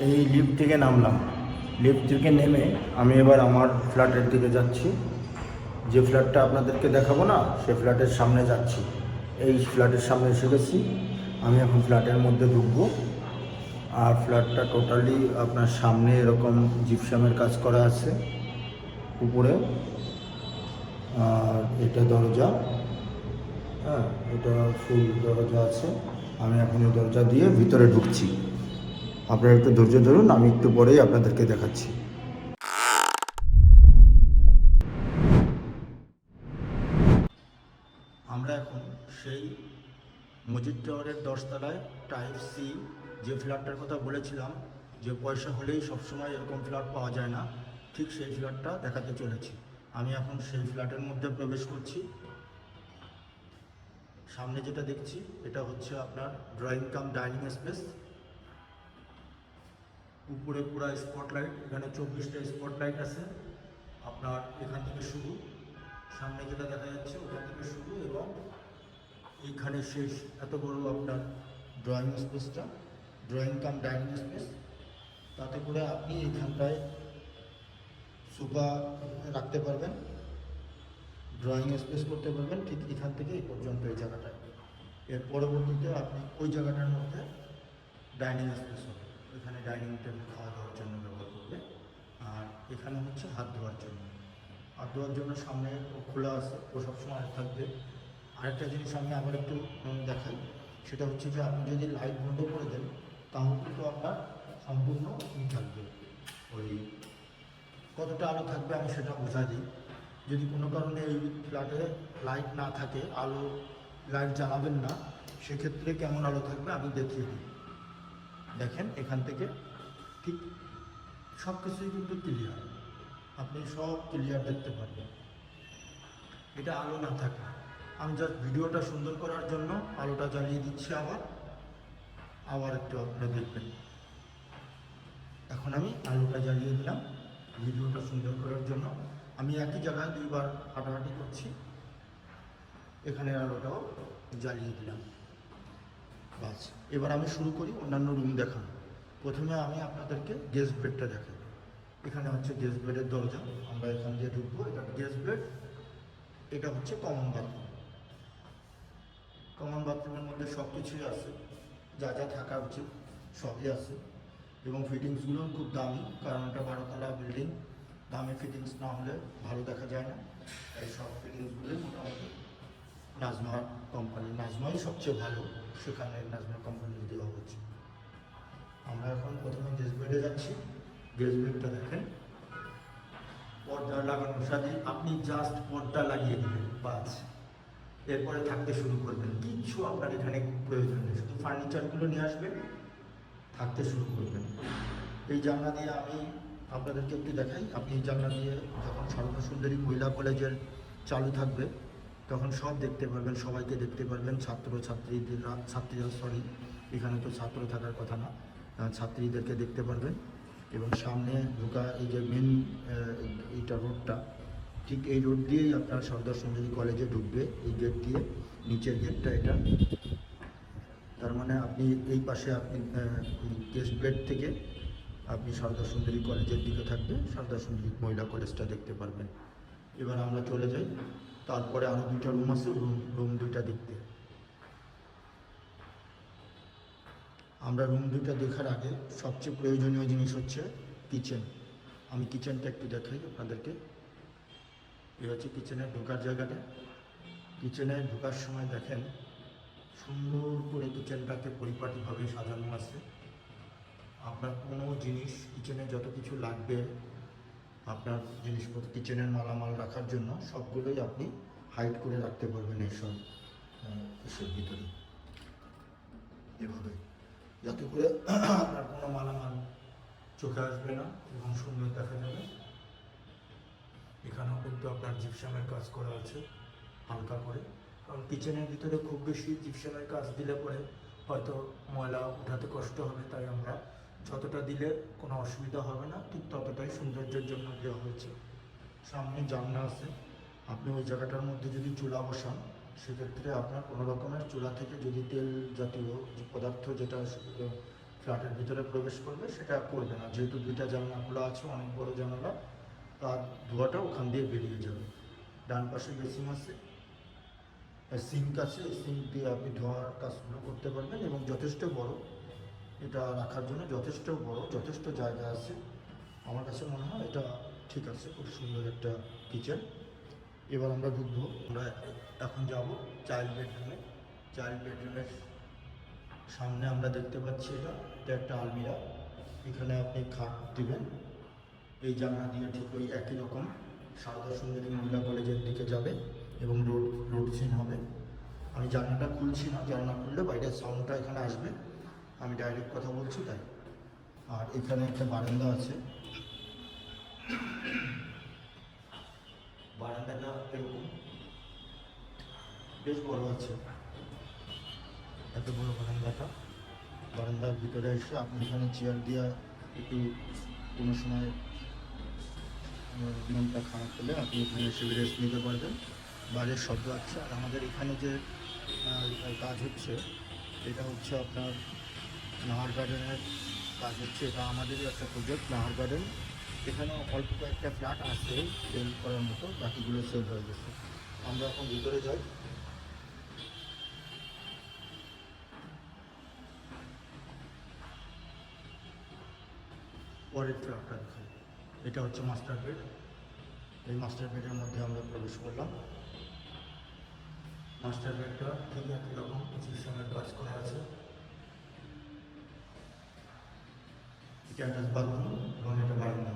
এই লিফট থেকে নামলাম। লিফট থেকে নেমে আমি এবার আমার ফ্ল্যাটের দিকে যাচ্ছি। যে ফ্ল্যাটটা আপনাদেরকে দেখাবো না, সে ফ্ল্যাটের সামনে যাচ্ছি। এই ফ্ল্যাটের সামনে এসে গেছি। আমি এখন ফ্ল্যাটের মধ্যে ঢুকবো। আর ফ্ল্যাটটা টোটালি আপনার সামনে এরকম জিপসামের কাজ করা আছে। উপরে। আর এটা দরজা। হ্যাঁ এটা ফুল দরজা আছে। আমি এখন এই দরজা দিয়ে ভিতরে ঢুকছি। আপনারা একটু ধৈর্য ধরুন, আমি একটু পরেই আপনাদেরকে দেখাচ্ছি। আমরা এখন সেই মজিদ টাওয়ারের দশতলায় টাইপ সি যে ফ্ল্যাটটার কথা বলেছিলাম, যে পয়সা হলেই সবসময় এরকম ফ্ল্যাট পাওয়া যায় না, ঠিক সেই ফ্ল্যাটটা দেখাতে চলেছি। আমি এখন সেই ফ্ল্যাটের মধ্যে প্রবেশ করছি। সামনে যেটা দেখছি, এটা হচ্ছে আপনার ড্রয়িং কাম ডাইনিং স্পেস। উপরে পুরা স্পটলাইট এখানে চব্বিশটা স্পটলাইট আছে। আপনার এখান থেকে শুরু, সামনে যেটা দেখা যাচ্ছে ওখান থেকে শুরু এবং এইখানে শেষ। এত বড় আপনার ড্রয়িং স্পেসটা ড্রয়িং কাম ডাইনিং স্পেস তাতে করে আপনি এখানটায় সোফা রাখতে পারবেন ড্রয়িং স্পেস করতে পারবেন ঠিক এখান থেকে এই পর্যন্ত এই জায়গাটায়। এর পরবর্তীতে আপনি ওই জায়গাটার মধ্যে ডাইনিং স্পেস হবে। এখানে ডাইনিং টেবিল খাওয়া দাওয়ার জন্য ব্যবহার করবে। আর এখানে হচ্ছে হাত ধোয়ার জন্য। হাত ধোয়ার জন্য সামনে খোলা আছে, ও সবসময় থাকবে। আরেকটা জিনিস আমি আবার একটু দেখাই। সেটা হচ্ছে যে আপনি যদি লাইট বন্ধ করে দেন, তাহলে কিন্তু আপনার সম্পূর্ণ ই থাকবে। ওই কতটা আলো থাকবে আমি সেটা বোঝা দিই যদি কোনো কারণে এই ফ্ল্যাটে লাইট না থাকে, আলো লাইট জ্বালাবেন না, সেক্ষেত্রে কেমন আলো থাকবে আমি দেখিয়ে দিই। দেখেন, এখান থেকে ঠিক সব কিছুই কিন্তু ক্লিয়ার আপনি সব ক্লিয়ার দেখতে পারবেন। এটা আলো না থাকে। আমি জাস্ট ভিডিওটা সুন্দর করার জন্য আলোটা জ্বালিয়ে দিচ্ছি আবার। আবার একটু আপনারা দেখবেন। এখন আমি আলোটা জ্বালিয়ে দিলাম। ভিডিওটা সুন্দর করার জন্য আমি একই জায়গায় দুইবার হাঁটাহাঁটি করছি। এখানে আলোটাও জ্বালিয়ে দিলাম। বাস এবার আমি শুরু করি, অন্যান্য রুম দেখানো। প্রথমে আমি আপনাদেরকে গেস্ট বেডটা দেখাই এখানে হচ্ছে গেস্ট বেডের দরজা। আমরা এখান দিয়ে ঢুকবো। এটা গেস্ট বেড এটা হচ্ছে কমন বাথরুম কমন বাথরুমের মধ্যে সব কিছুই আছে। যা যা থাকা উচিত, সবই আছে। এবং ফিটিংসগুলো খুব দামি, কারণ এটা বারোতলা বিল্ডিং দামি ফিটিংস না হলে ভালো দেখা যায় না। এই সব ফিটিংসগুলোই মোটামুটি নাজমা কোম্পানি নাজমাই সবচেয়ে ভালো সেখানে নাজমা কোম্পানির দেওয়া হচ্ছে। আমরা এখন প্রথমে গেস বেডে যাচ্ছি। গেস বেডটা দেখেন। পর্দা লাগানোর সাথে আপনি জাস্ট পর্দা লাগিয়ে দেবেন, বাস। এরপরে থাকতে শুরু করবেন। কিচ্ছু আপনার এখানে প্রয়োজন নেই। শুধু ফার্নিচারগুলো নিয়ে আসবেন, থাকতে শুরু করবেন। এই জানলা দিয়ে আমি আপনাদেরকে একটু দেখাই। আপনি জানলা দিয়ে যখন সর্ব সুন্দরী মহিলা কলেজের চালু থাকবে তখন সব দেখতে পারবেন, সবাইকে দেখতে পারবেন। ছাত্র ছাত্রীদেররা ছাত্রীরা সরি এখানে তো ছাত্র থাকার কথা না ছাত্রীদেরকে দেখতে পারবেন। এবং সামনে ঢোকা, এই যে মেন এইটা রোডটা ঠিক এই রোড দিয়েই আপনার সর্দার সুন্দরী কলেজে ঢুকবে, এই গেট দিয়ে, নিচের গেটটা এটা। তার মানে আপনি এই পাশে আপনি গেস্ট বেড থেকে আপনি সর্দার সুন্দরী কলেজের দিকে থাকবে সর্দার সুন্দরী মহিলা কলেজটা দেখতে পারবেন। এবার আমরা চলে যাই। তারপরে আরও দুইটা রুম আছে রুম রুম দুইটা দেখতে। আমরা রুম দুইটা দেখার আগে সবচেয়ে প্রয়োজনীয় জিনিস হচ্ছে কিচেন আমি কিচেনটা একটু দেখাই আপনাদেরকে। এই হচ্ছে কিচেনের ঢোকার জায়গাটা। কিচেনে ঢোকার সময় দেখেন, সুন্দর করে কিচেনটাকে পরিপাটিভাবে সাজানো আছে। আপনার কোনো জিনিস কিচেনে যত কিছু লাগবে আপনার জিনিসপত্র কিচেনের মালামাল রাখার জন্য সবগুলোই আপনি হাইড করে রাখতে পারবেন এইসব এসব ভিতরে। এভাবে যাতে করে আপনার কোনো মালামাল চোখে আসবে না এবং সুন্দর দেখা যাবে। এখানেও কিন্তু আপনার জিপসামের কাজ করা আছে হালকা করে। কারণ কিচেনের ভিতরে খুব বেশি জিপসামের কাজ দিলে পরে হয়তো ময়লা উঠাতে কষ্ট হবে, তাই আমরা যতটা দিলে কোনো অসুবিধা হবে না, ঠিক ততটাই সৌন্দর্যের জন্য দেওয়া হয়েছে। সামনে জানলা আছে। আপনি ওই জায়গাটার মধ্যে যদি চুলা বসান, সেক্ষেত্রে আপনার কোনো রকমের চুলা থেকে যদি তেল জাতীয় যে পদার্থ যেটা ফ্ল্যাটের ভিতরে প্রবেশ করবে, সেটা করবে না। যেহেতু দুইটা জানলা খোলা আছে, অনেক বড় জানালা, তার ধোঁয়াটা ওখান দিয়ে বেরিয়ে যাবে। ডান পাশে বেসিন আছে। সিঙ্ক আছে। সিঙ্ক দিয়ে আপনি ধোয়ার কাজগুলো করতে পারবেন এবং যথেষ্ট বড়। এটা রাখার জন্য যথেষ্ট বড়, যথেষ্ট জায়গা আছে। আমার কাছে মনে হয় এটা ঠিক আছে, খুব সুন্দর একটা কিচেন এবার আমরা ঢুকবো। আমরা এখন যাব চাইল্ড বেডরুমে চাইল্ড বেডরুমের সামনে আমরা দেখতে পাচ্ছি এটা এটা একটা আলমিরা। এখানে আপনি খাট দিবেন। এই জানলা দিয়ে ঠিক ওই একই রকম। সারদা সুন্দরী মহিলা কলেজের দিকে যাবে এবং রোড রোড সিন হবে। আমি জানলাটা খুলছি না, জানলা খুললে বাইরের সাউন্ডটা এখানে আসবে। আমি ডাইরেক্ট কথা বলছি তাই। আর এখানে একটা বারান্দা আছে। বারান্দাটা এরকম। বেশ বড় আছে। এত বড় বারান্দাটা। বারান্দার ভিতরে এসে আপনি এখানে চেয়ার দিয়ে একটু কোনো সময় মনটা খারাপ হলে আপনি এখানে এসে রেস্ট নিতে পারবেন। বাইরের শব্দ আছে। আর আমাদের এখানে যে কাজ হচ্ছে, এটা হচ্ছে আপনার নাহার গার্ডেনের কাজ হচ্ছে এটা আমাদেরই একটা প্রজেক্ট নাহার গার্ডেন। এখানে অল্প কয়েকটা ফ্ল্যাট আছে সেল করার মতো, বাকিগুলো সেল হয়ে গেছে। আমরা এখন ভিতরে যাই। পরের ফ্ল্যাটটা দেখাই এটা হচ্ছে মাস্টার বেড এই মাস্টার বেডের মধ্যে আমরা প্রবেশ করলাম। মাস্টার বেডটা ঠিক একই রকম পজিশনের কাজ করা আছে। এটা বাথরুম এবং এটা বারান্দা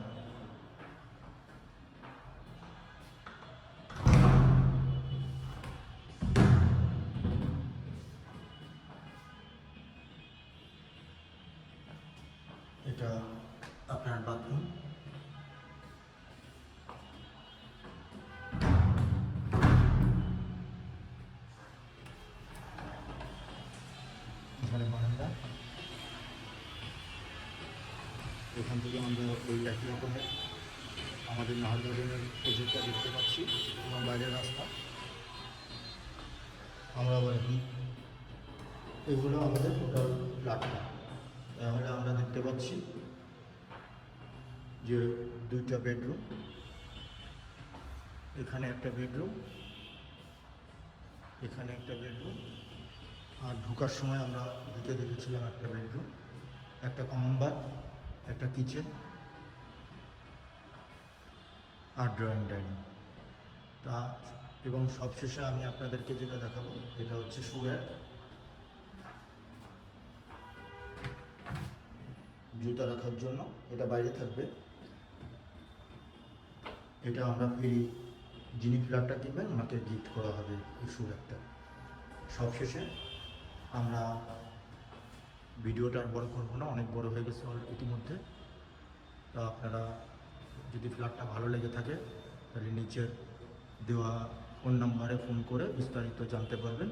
এটা আপনার বাথরুম। এখানে বারান্দা। এখান থেকে আমরা ওই একই রকমের আমাদের নাহার প্রজেক্টটা দেখতে পাচ্ছি, এবং বাইরের রাস্তা। আমরা আবার এখন এগুলো আমাদের টোটাল ফ্ল্যাটটা তাহলে আমরা দেখতে পাচ্ছি যে দুইটা বেডরুম এখানে একটা বেডরুম এখানে একটা বেডরুম আর ঢোকার সময় আমরা ঢুকে দেখেছিলাম, একটা বেডরুম একটা কমন বাথ একটা কিচেন আর ড্রয়িং ডাইনিং তা, এবং সবশেষে আমি আপনাদেরকে যেটা দেখাবো, এটা হচ্ছে সুরের জুতা রাখার জন্য, এটা বাইরে থাকবে। এটা আমরা ফ্রি যিনি ফ্ল্যাটটা কিনবেন, ওনাকে গিফট করা হবে এই একটা সবশেষে আমরা ভিডিওটা আর বড় করব না, অনেক বড় হয়ে গেছে ইতিমধ্যে। তা আপনারা যদি ফ্ল্যাটটা ভালো লেগে থাকে, তাহলে নিচের দেওয়া ফোন নাম্বারে ফোন করে বিস্তারিত জানতে পারবেন।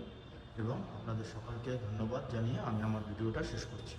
এবং আপনাদের সকলকে ধন্যবাদ জানিয়ে আমি আমার ভিডিওটা শেষ করছি।